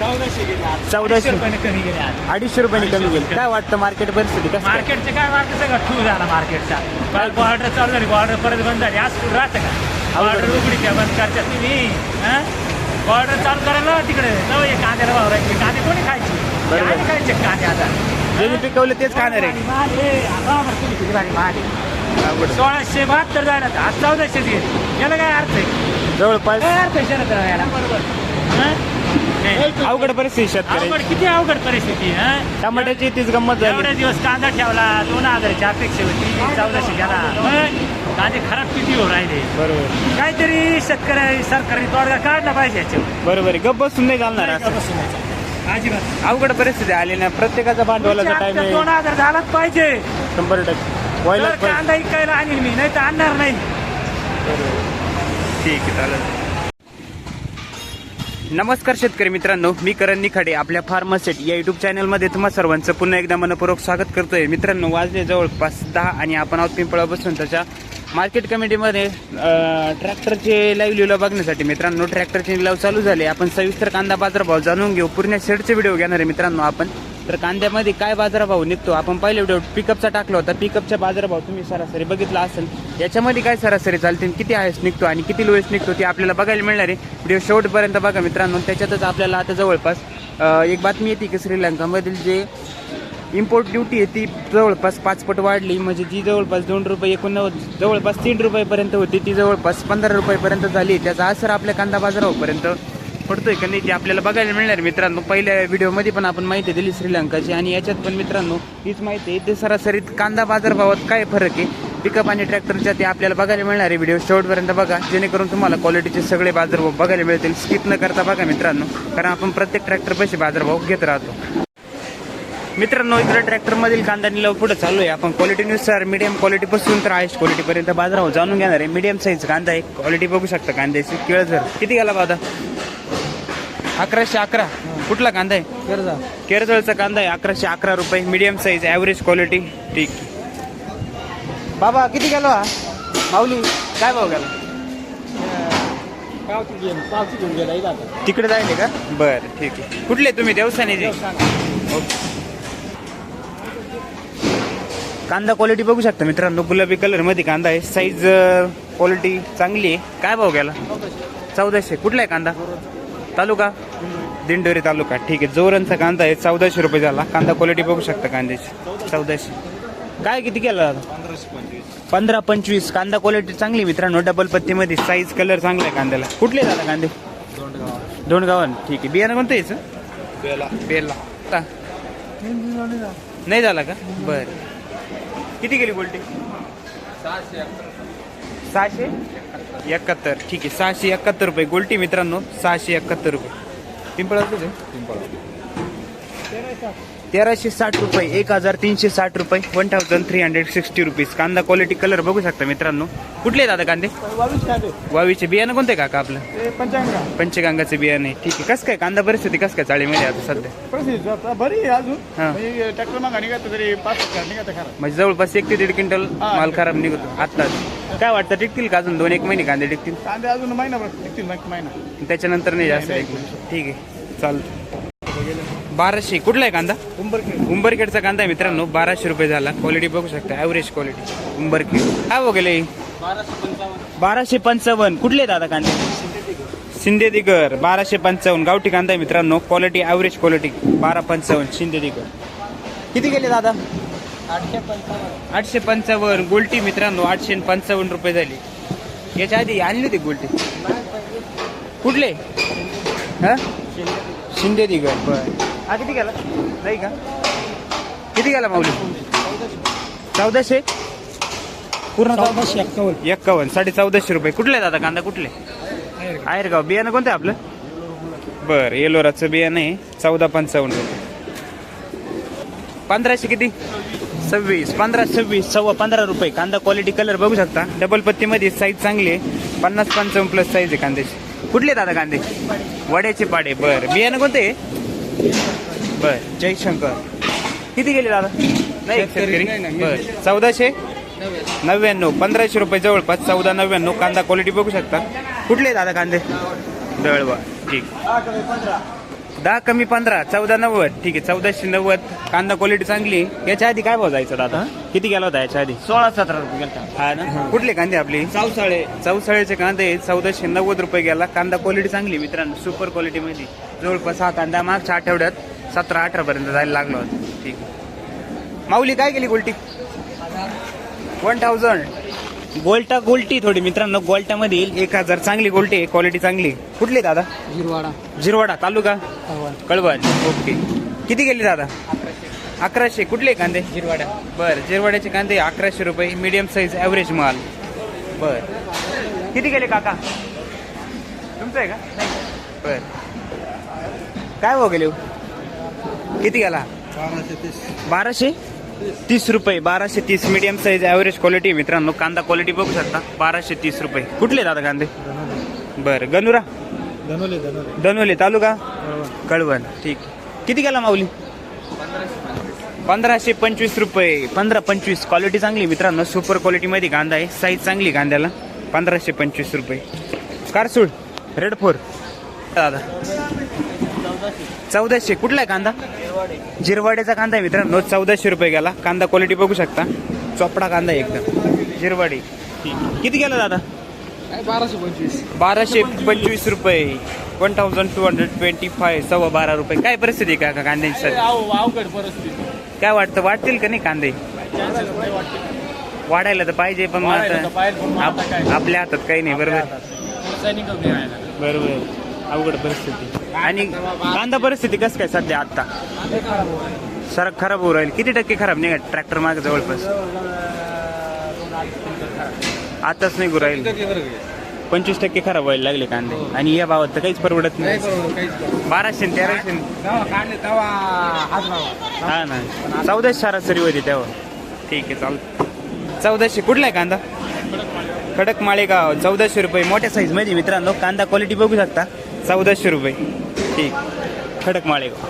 चौदाशे गेले चौदाशे. रुपयाने कमी गेले अडीचशे रुपयाने कमी गेली. काय वाटतं मार्केट परिस्थिती? कसं काय? मार्केटचे काय मार्केट सगळं? ठू झाला मार्केटचा बॉर्डर चालू झाली. बॉर्डर परत बंद झाली. आज कुठं राहतं का? बॉर्डर उघडी त्या बंद करतात तुम्ही. बॉर्डर चालू करायला तिकडे. जाऊ ये कांद्याला भाव राहायचे कांदे कोणी खायचे? बरोबर. काय खायचे कांदे आता. ज्यांनी पिकवलं तेच खाणार आहे माल हे, आता बरं तुम्ही किती भारी माल आहे. अवघड. सोळाशे बहात्तर जायला आज चौदाशे दे याला काय अर्थ आहे? जवळपास. काय अर्थ आहे शरद याला? हं? अवघड परिस्थिती शेतकरी. अवघड किती अवघड परिस्थिती हं? टमाट्याची तीच गंमत एवढे झाली दिवस कांदा ठेवला दोन हजाराची अपेक्षा होती चौदाशे गेला मग कांदे खराब किती हो राहिले? बरोबर. काहीतरी शेतकरी सरकारने तोडगा काढला पाहिजे याच्यावर. बरोबर आहे. गप्प बसून नाही चालणार असं अजिबात. अवघड परिस्थिती आली ना प्रत्येकाचा भांडवलाचा टाइम दोन हजार झालाच पाहिजे. शंभर टक्के. तर व्हायलाच पाहिजे कांदा इकायला आणील मी नाही तर आणणार नाही. ठीक आहे चालेल. नमस्कार शेतकरी मित्रांनो मी करण निखाडे आपल्या फार्मसेट या युट्यूब चॅनलमध्ये तुम्हा सर्वांचं पुन्हा एकदा मनपूर्वक स्वागत करतोय. मित्रांनो वाजले जवळपास दहा आणि आपण आहोत पिंपळापासून त्याच्या मार्केट कमिटीमध्ये ट्रॅक्टरचे लाईव्ह लिव्ह बघण्यासाठी मित्रांनो ट्रॅक्टरचे लिलाव चालू झाले. आपण सविस्तर कांदा बाजारभाव जाणून घेऊ. पूर्ण शेडचे व्हिडिओ घेणार आहे मित्रांनो आपण. तर कांद्यामध्ये काय बाजारभाव निघतो? आपण पहिले व्हिडिओ पिकअपचा टाकला होता. पिकअपचा बाजारभाव तुम्ही सरासरी बघितला असेल. याच्यामध्ये काय सरासरी चालते आणि किती आहेस निघतो आणि किती लोएस्ट निघतो ते आपल्याला बघायला मिळणार आहे. व्हिडिओ शेवटपर्यंत बघा मित्रांनो. त्याच्यातच आपल्याला आता जवळपास एक बातमी येते की श्रीलंकामधील जे इम्पोर्ट ड्युटी आहे ती जवळपास पाच पट वाढली. म्हणजे जी जवळपास दोन रुपये एकोणनव्वद जवळपास तीन रुपयेपर्यंत होती ती जवळपास पंधरा रुपयेपर्यंत झाली. त्याचा असर आपल्या कांदा बाजारापर्यंत पडतोय का नाही ते आपल्याला बघायला मिळणार. मित्रांनो पहिल्या व्हिडिओमध्ये पण आपण माहिती दिली श्रीलंकाची. आणि याच्यात पण मित्रांनो हीच माहिती आहे ते सरासरीत कांदा बाजारभावात काय फरक आहे? पिकअप आणि ट्रॅक्टरच्या ते आपल्याला बघायला मिळणार आहे. व्हिडिओ शेवटपर्यंत बघा. जेणेकरून तुम्हाला क्वालिटीचे सगळे बाजारभाव बघायला मिळतील. स्किप न करता बघा मित्रांनो. कारण आपण प्रत्येक ट्रॅक्टर पैसे बाजारभाव घेत राहतो. मित्रांनो इकडे ट्रॅक्टर मधील कांदा निलाव पुढे चालू आहे. आपण क्वालिटीनुसार मीडियम क्वालिटी पासून तर हायस्ट क्वालिटी पर्यंत बाजारावर जाणून घेणार आहे. मीडियम साईज कांदा आहे. क्वालिटी बघू शकता कांद्याची. केळझर किती गेला बाबा? अकराशे अकरा. कुठला कांदा आहे? केरजळचा कांदा आहे. अकराशे अकरा रुपये. मीडियम साईज ॲव्हरेज क्वालिटी ठीक. बाबा किती गेलो? हा माऊली काय भाव गेला? पावती घेऊन गेला तिकडे जायले का? बरं ठीक आहे. कुठले तुम्ही? देवसानेचे ओके. कांदा क्वालिटी बघू शकता मित्रांनो. गुलाबी कलरमध्ये कांदा आहे. साईज क्वालिटी चांगली आहे. काय भाव गेला? चौदाशे. कुठला आहे कांदा? तालुका? दिंडोरी तालुका. ठीक आहे. जोरणचा कांदा आहे. चौदाशे रुपये झाला. कांदा क्वालिटी बघू शकता कांद्याची. चौदाशे. काय किती केला? दादा पंधरा पंचवीस. कांदा क्वालिटी चांगली मित्रांनो. डबल पत्तीमध्ये साईज कलर चांगला आहे कांद्याला. कुठले झाला कांदे? दोंडगावन. ठीक आहे. बियाणं कोणतं यायचं बेला. बेला? नाही झाला का? बर. किती गेली गोल्टी सहाशे एकाहत्तर. ठीक आहे सहाशे एकाहत्तर रुपये. गोल्टी मित्रांनो सहाशे एकाहत्तर रुपये. पिंपळा तेराशे साठ रुपये एक हजार तीनशे साठ रुपये one thousand three hundred sixty rupees कांदा क्वालिटी कलर बघू शकता मित्रांनो. कुठले दादा कांदे? वावीचे बियाणं कोणते काका आपलं? पंचांगा पंचगंगाचे बियाणे. ठीक आहे. कसं काय कांदा परिस्थिती कसं काय चाळीमध्ये आता सध्या? बरी हा. म्हणजे म्हणजे जवळपास एक ते दीड क्विंटल. माल खराब निघतो. आत्ताच काय वाटतं टिकतील का अजून दोन एक महिने कांदे टिकतील? कांदे अजून निघतील मग महिना. त्याच्यानंतर नाही जास्त महिना. ठीक आहे. चालतं. बाराशे. कुठला आहे कांदा? उंबरखेड. उंबरखेडचा कांदा आहे मित्रांनो. बाराशे रुपये झाला. क्वालिटी बघू शकता. Average quality Umbarkhed. काय गेले? बाराशे पंचावन्न. कुठले दादा कांदे? शिंदे दिगर बाराशे पंचावन्न. गावठी कांदा आहे मित्रांनो. क्वालिटी ॲव्हरेज क्वालिटी बारा पंचावन्न. शिंदे दिगर किती गेले दादा? आठशे पंचावन्न. आठशे पंचावन्न गोल्टी मित्रांनो. आठशे पंचावन्न रुपये झाली. याच्या आधी आणली होती गोल्टी. कुठले? हा? शिंदे दिगर बर. हा किती गेला? नाही का? किती गेला माऊली? चौदाशे? पूर्ण चौदाशे एक्कावन्न. एक्कावन्न. साडे चौदाशे रुपये. कुठले दादा कांदा? कुठले? आहेरगाव. बियाणं कोणतं आहे आपलं? बर येलोराचं बियाणं आहे. चौदा पंचावन्न रुपये. पंधराशे किती? सव्वीस. पंधरा सव्वीस सव्वा पंधरा रुपये. कांदा क्वालिटी कलर बघू शकता. डबल पत्तीमध्ये साईज चांगली आहे. पन्नास पंचावन्न प्लस साईज आहे कांद्याची. कुठले दादा कांदे? वड्याचे पाडे. बर. बियाणं कोणते? बर. जयशंकर. किती गेले दादा? नाही शेतकरी बर. चौदाशे? नव्याण्णव. पंधराशे रुपये जवळपास. चौदा नव्याण्णव. कांदा क्वालिटी बघू शकता. कुठले दादा कांदे? दळवा. ठीक. दहा कमी पंधरा चौदा नव्वद. ठीक आहे चौदाशे नव्वद. कांदा क्वालिटी चांगली. आहे. याच्या आधी काय भाव जायचा दादा? किती गेला होता याच्या आधी? सोळा सतरा रुपये गेलता. हा ना? कुठले कांदे आपले? चौसाळे. चौसाळ्याचे कांदे चौदाशे नव्वद रुपये गेला. कांदा क्वालिटी चांगली मित्रांनो. सुपर क्वालिटी मध्ये. जवळपास हा कांदा मागच्या आठवड्यात सतरा अठरा पर्यंत जायला लागला होता. ठीक माऊली काय केली गोल्टी वन थाउजंड गोल्टा गोल्टी थोडी. मित्रांनो गोल्टामध्ये येईल. एक हजार चांगली गोल्टी आहे. क्वालिटी चांगली. कुठली दादा? हिरवाडा जिरवाडा तालुका? कळवण. ओके. किती गेली दादा? अकराशे. कुठले कांदे? हिरवाडा बर जिरवाड्याचे कांदे अकराशे रुपये. मीडियम साईज ॲव्हरेज माल. बर. किती गेले काका? तुमचं आहे का? बर. काय भाव गेले हो? किती गेला? बाराशे तीस. बाराशे? तीस रुपये बाराशे तीस मीडियम साईज ॲव्हरेज क्वालिटी मित्रांनो. कांदा क्वालिटी बघू शकता. बाराशे तीस रुपये. कुठले दादा कांदे? बरं गनुरा धनोले धनोले तालुका? कळवण ठीक. किती गेला माऊली? पंधराशे पंचवीस रुपये. पंधरा पंचवीस. क्वालिटी चांगली मित्रांनो. सुपर क्वालिटीमध्ये कांदा आहे. साईज चांगली कांद्याला. पंधराशे पंचवीस रुपये. कारसूळ? रेड फोर दादा. चौदाशे. कुठला आहे कांदा? जिरवाड्याचा कांदा आहे मित्रांनो. चौदाशे रुपये गेला. कांदा क्वालिटी बघू शकता. चोपडा कांदा आहे एकदम. जिरवाडी. किती गेला दादा? बाराशे पंचवीस बाराशे पंचवीस रुपये. One thousand two hundred twenty five सव्वा बारा रुपये. काय परिस्थिती का कांद्याची काय वाटतं? वाटतील का नाही कांदे? वाढायला तर पाहिजे पण? आपल्या हातात काही नाही बरोबर? बरोबर. अवघड परिस्थिती. आणि कांदा परिस्थिती कसं काय सध्या आता सर खराब होऊ राहील. किती टक्के खराब नाही ट्रॅक्टर मागे जवळपास? आताच नाही राहील. पंचवीस टक्के खराब व्हायला लागले कांदे. आणि या भावात तर काहीच परवडत नाही. बाराशे तेराशे हा ना. चौदाशे सरासरी होती तेव्हा. ठीक आहे चाल चौदाशे कुठला आहे कांदा? खडक माळेगाव चौदाशे रुपये. मोठ्या साईजमध्ये मित्रांनो कांदा क्वालिटी बघू शकता. चौदाशे रुपये. ठीक. खडक माळेगाव.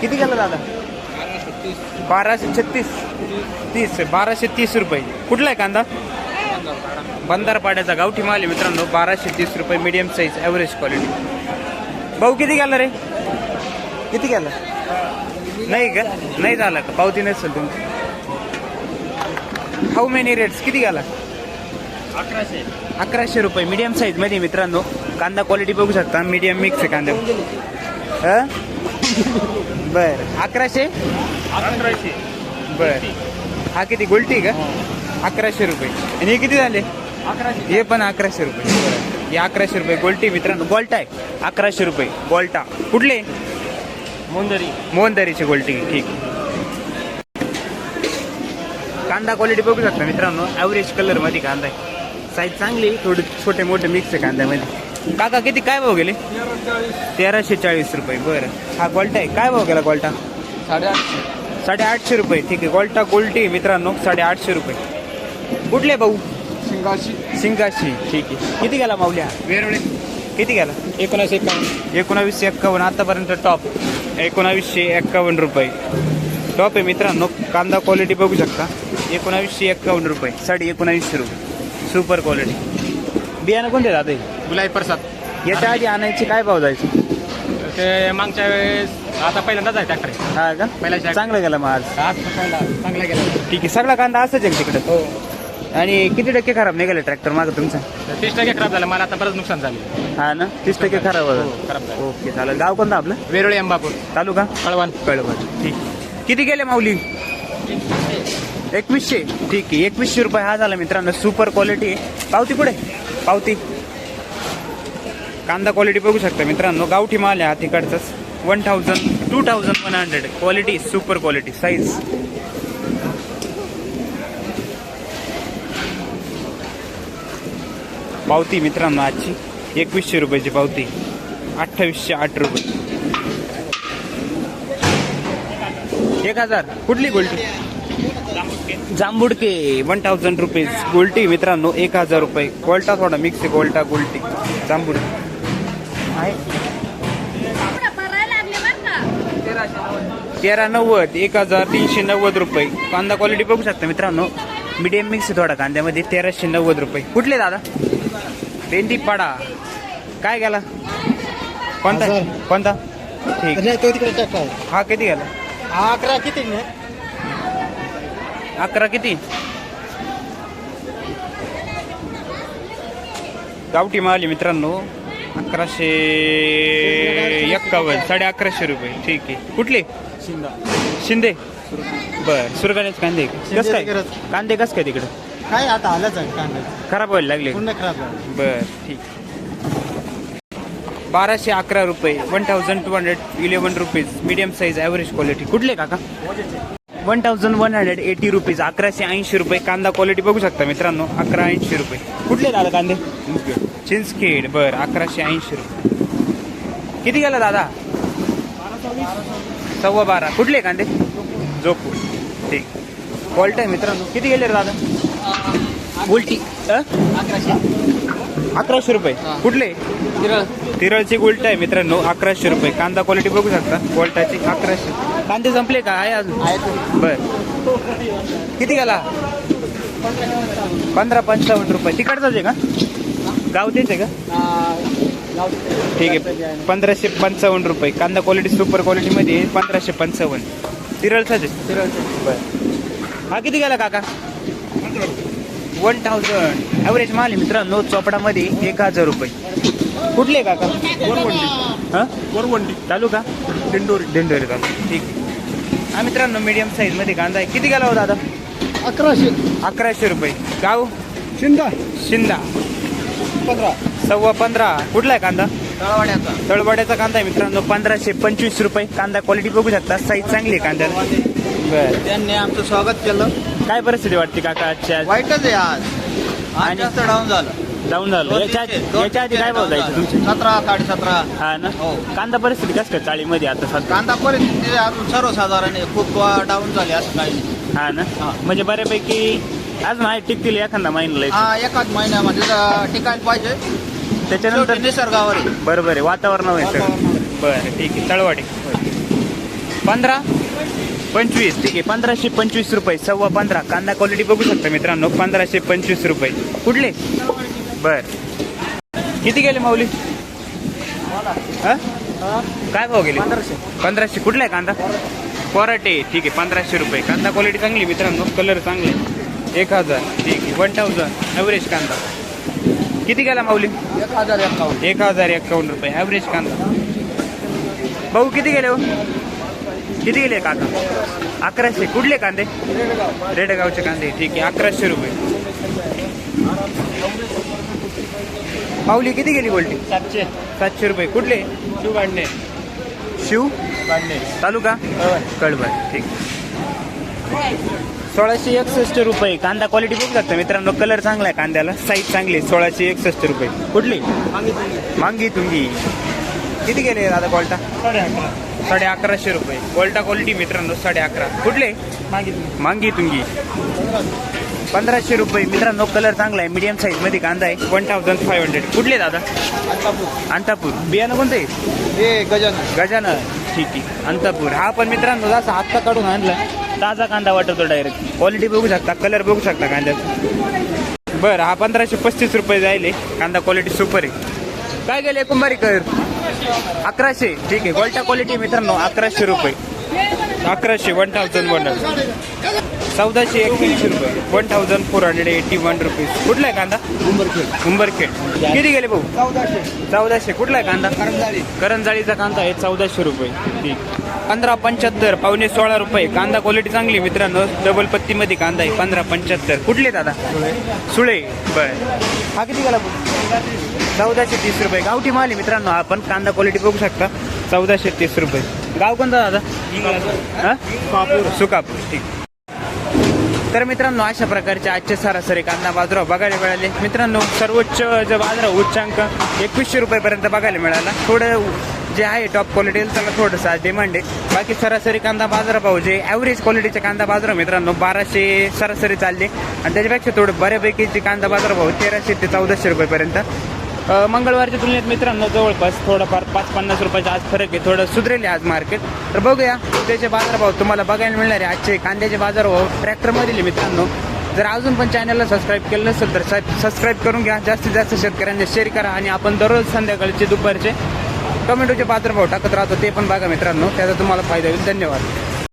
किती गेला दादा? बाराशे छत्तीस. तीस बाराशे तीस रुपये. कुठला आहे कांदा? बंदारपाड्याचा गावठी माल आहे मित्रांनो बाराशे तीस रुपये मीडियम साईज ॲव्हरेज क्वालिटी भाऊ किती गेला रे? किती गेला? नाही का? नाही झाला का? पावती नसेल तुमची. हाऊ मेनी रेट्स किती गेला? अकराशे. अकराशे रुपये. मीडियम साईजमध्ये मित्रांनो. कांदा क्वालिटी बघू शकता. मीडियम मिक्स आहे कांदा. हं? बर. अकराशे? अकराशे. बर. हा किती? गोल्टी का? अकराशे रुपये. आणि हे किती झाले? अकराशे. हे पण अकराशे रुपये. हे अकराशे रुपये गोल्टी मित्रांनो. गोल्टा आहे. अकराशे रुपये. गोल्टा. कुठले? मुंदरी. मोहनदारीची गोल्टी. ठीक. कांदा क्वालिटी बघू शकता मित्रांनो. ॲव्हरेज कलरमध्ये कांदा आहे. साईज चांगली थोडे छोटे मोठे मिक्स आहे कांद्यामध्ये. काका किती? काय भाव गेले? तेराशे चाळीस रुपये बरं. हा गोल्टा आहे. काय भाव गेला गोल्टा साडेआठशे. साडेआठशे रुपये. ठीक आहे. गोल्टा गोल्टी मित्रांनो साडेआठशे रुपये. कुठले भाऊ? शिंगाशी. सिंगाशी ठीक आहे. किती गेला माऊल्या वेरवळे किती गेला? एकोणीसशे एकावन्न. एकोणावीसशे एक्कावन्न आतापर्यंत टॉप एकोणावीसशे एक्कावन्न रुपये. टॉप आहे मित्रांनो. कांदा क्वालिटी बघू शकता. एकोणावीसशे एक्कावन्न रुपये. साडे एकोणावीसशे रुपये. सुपर क्वालिटी बियाणं कोणते दादा गुलाई प्रसाद. याच्या आधी आणायचे काय भाव जायचे? ते मागच्या वेळेस आता पहिल्यांदाच आहे ट्रॅक्टर हा का? पहिला. चांगलं गेलं मग आज. आज पहिला चांगला गेला. ठीक आहे सगळा कांदा असंच आहे तिकडे? हो. आणि किती टक्के खराब निघाले ट्रॅक्टर मागं तुमचा? तीस टक्के खराब झालं मला आता बरंच नुकसान झालं. हा ना? तीस टक्के खराब होतं खराब झालं. ओके चालेल. गाव कोणतं आपलं? वेरवळे अंबापूर. तालुका? कळवण. कळवण. ठीक. किती गेले माऊली? एकवीसशे. ठीक आहे एकवीसशे रुपये. हा झाला मित्रांनो. सुपर क्वालिटी पावती पुढे पावती. कांदा क्वालिटी बघू शकता मित्रांनो. गावठी माल आहे हा तिकडचाच. One thousand two thousand one hundred quality super quality size पावती मित्रांनो आजची. एकवीसशे रुपयाची पावती. अठ्ठावीसशे आठ रुपये. एक हजार. कुठली गोल्टी? जांबुडके. वन थाउजंड रुपीज गोल्टी मित्रांनो एक हजार रुपये. गोल्टा थोडा मिक्स आहे गोल्टा गोल्टी. जांबुडके. तेरा नव्वद एक हजार तीनशे नव्वद रुपये. कांदा क्वालिटी बघू शकता मित्रांनो. मीडियम मिक्स थोडा कांद्यामध्ये तेराशे नव्वद रुपये. कुठले दादा? भेंडी पाडा. काय गेला? कोणता. कोणता? ठीक. नाही तो तिकडे टाका. हा किती गेला? हा अकरा किती? नाही अकरा किती? गावठी माल मित्रांनो. अकराशे एक्कावन्न साडे अकराशे रुपये. ठीक आहे. कुठले? शिंदे. बर सुरगाण्याचे कांदे. कसं काय. कांदे कसं काय तिकडे? काय आता आलंच आहे कांदा. खराब व्हायला लागले. पूर्ण खराब झालं. बर ठीक. बाराशे अकरा रुपये one thousand two hundred eleven rupees medium size average quality कुठले काका? One thousand one hundred eighty rupees अकराशे ऐंशी रुपये. कांदा क्वालिटी बघू शकता मित्रांनो. अकरा ऐंशी रुपये. कुठले दादा कांदे? चिंचखेड बर अकराशे ऐंशी रुपये. किती गेला दादा? सव्वा बारा. कुठले कांदे? जोपूर ठीक. क्वालिटी आहे मित्रांनो किती गेले रे दादा? उलटी अ? अकराशे. रुपये. कुठले? तिरळची गोल्ट आहे मित्रांनो अकराशे रुपये. कांदा क्वालिटी बघू शकता. गोल्टाची अकराशे. कांदे संपले का? आहे अजून? बर. किती गेला? पंधरा पंचावन्न. रुपये. तिकडचाच आहे का? गाव तेच आहे का? ठीक आहे. पंधराशे पंचावन्न रुपये. कांदा क्वालिटी सुपर क्वालिटीमध्ये पंधराशे पंचावन्न. तिरळचाच आहे. बर. हा किती गेला काका? वन थाउजंड ॲव्हरेज माल आहे मित्रांनो चोपडामध्ये एक हजार रुपये. कुठले काका? हा? वरवंडी चालू का? दिंडोरी. दिंडोरी चालू. ठीक आहे. हा मित्रांनो मीडियम साईजमध्ये कांदा आहे. किती गेला हो दादा? अकराशे. अकराशे रुपये. गाव? शिंदा. शिंदा. पंधरा. सव्वा पंधरा. कुठला आहे कांदा? तळवाड्याचा. तळवाड्याचा कांदा आहे मित्रांनो. पंधराशे पंचवीस रुपये. कांदा क्वालिटी बघू शकता. साईज चांगली आहे कांद्याला. बरं. त्यांनी आमचं स्वागत केलं. काय परिस्थिती वाटते काका आजच्या आज? वाईटच आहे आज. आज आणि- जास्त डाऊन झालं. डाऊन झालं. याच्या आधी- दोन याच्या आधी काय भाव जायचं तुमचे? सतरा साडे सतरा हा ना? हो. कांदा परिस्थिती कसं काय चाळीमध्ये आता सध्या? कांदा परिस्थिती अजून सर्वसाधारण आहे. खूप डाऊन झाली असं काही नाही. हा ना? हा. म्हणजे बऱ्यापैकी आज नाही टिकतील एखादा महिन्याला हा एकाच महिन्यामध्ये तर टिकायला पाहिजे. त्याच्यानंतर शेवटी निसर्गावर आहे. बरोबर आहे वातावरण आहे सगळं. वातावरणावर. बरं ठीक आहे तळवाडी. पंधरा? पंचवीस ठीक आहे. पंधराशे पंचवीस रुपये सव्वा पंधरा. कांदा क्वालिटी बघू शकता मित्रांनो पंधराशे पंचवीस रुपये. कुठले? बर. किती गेले माऊली? हा? काय भाव गेले? पंधराशे. पंधराशे. कुठला आहे कांदा? पराटे ठीक आहे पंधराशे रुपये. कांदा क्वालिटी चांगली मित्रांनो कलर चांगले एक हजार. ठीक आहे वन थाउजंड ॲव्हरेज कांदा. किती गेला माऊली? एक हजार एकावन्न. एक हजार एक्कावन्न रुपये. ॲव्हरेज कांदा. भाऊ किती गेले हो? किती गेले काका अकराशे. कुठले कांदे? रेडगावचे कांदे. ठीक आहे अकराशे रुपये. पावली किती गेली गोल्टी सातशे. सातशे रुपये. कुठले? शिव बांडणे शिव? बांडणे तालुका? कळबर ठीक. सोळाशे एकसष्ट रुपये. कांदा क्वालिटी बघू शकता मित्रांनो कलर चांगला आहे कांद्याला. साईज चांगली आहे सोळाशे एकसष्ट रुपये. कुठली? मांगी तुंगी. किती गेले दादा कोल्टा? साडे अकरा साडे अकराशे रुपये. कोल्टा क्वालिटी मित्रांनो साडे अकरा. कुठले? मागितली मांगी तुंगी. पंधराशे रुपये. मित्रांनो कलर चांगला आहे मीडियम साईजमध्ये कांदा आहे. वन थाउजंड फाईव्ह हंड्रेड कुठले दादा? अंतापूर. बियाणं कोणतं आहे? हे गजन गजानन. ठीक आहे. अंतापूर. हा पण मित्रांनो जसा आत्ता काढून आणला. ताजा कांदा वाटतो डायरेक्ट क्वालिटी बघू शकता कलर बघू शकता कांद्याचा. बरं हा पंधराशे पस्तीस रुपये जायले. कांदा क्वालिटी सुपर आहे. काय गेले कुंभारी कर अकराशे. ठीक आहे गोल्टा क्वालिटी मित्रांनो अकराशे रुपये. अकराशे वन थाउजंड वन चौदाशे एक्क्याऐंशी रुपये. One thousand four hundred eighty one rupees कुठला आहे कांदा? उंबरखेड किती गेले भाऊ? चौदाशे. चौदाशे. कुठला आहे कांदा? करंजाळी. करंजाळीचा कांदा आहे चौदाशे रुपये. ठीक. पंधरा पंच्याहत्तर पावणे सोळा रुपये. कांदा क्वालिटी चांगली मित्रांनो. डबल पत्तीमध्ये कांदा आहे पंधरा पंच्याहत्तर. कुठले दादा? सुळे. बर. हा किती गेला चौदाशे तीस रुपये. गावठी माल आहे मित्रांनो. हा पण कांदा क्वालिटी बघू शकता. चौदाशे तीस रुपये. गाव कोणता दादा? हा? सुकापूर. ठीक. तर मित्रांनो अशा प्रकारचे आजचे सरासरी कांदा बाजाराव बघायला मिळाले. मित्रांनो सर्वोच्च जो बाजाराव उच्चांक एकवीसशे रुपयेपर्यंत बघायला मिळाला. थोडं जे आहे टॉप क्वालिटी त्याला थोडंसं आज डिमांड आहे. बाकी सरासरी कांदा बाजारभाव जे ॲव्हरेज क्वालिटीचे कांदा बाजार मित्रांनो बाराशे सरासरी चालले. आणि त्याच्यापेक्षा थोडं बऱ्यापैकी जे कांदा बाजार बाजारभाव तेराशे ते चौदाशे रुपयेपर्यंत. मंगळवारच्या तुलनेत मित्रांनो जवळपास थोडंफार पाच पन्नास रुपयाचा आज फरक आहे. थोडं सुधरेल आहे आज मार्केट तर बघूया त्याचे बाजारभाव तुम्हाला बघायला मिळणार आहे. आजचे कांद्याचे बाजारभाव ट्रॅक्टरमधील मित्रांनो. जर अजून पण चॅनलला सबस्क्राईब केलं नसेल तर सबस्क्राईब करून घ्या. जास्तीत जास्त शेतकऱ्यांना शेअर करा आणि आपण दररोज संध्याकाळचे दुपारचे टोमॅटोचे बाजारभाव टाकत राहतो ते पण बघा मित्रांनो. त्याचा तुम्हाला फायदा होईल. धन्यवाद.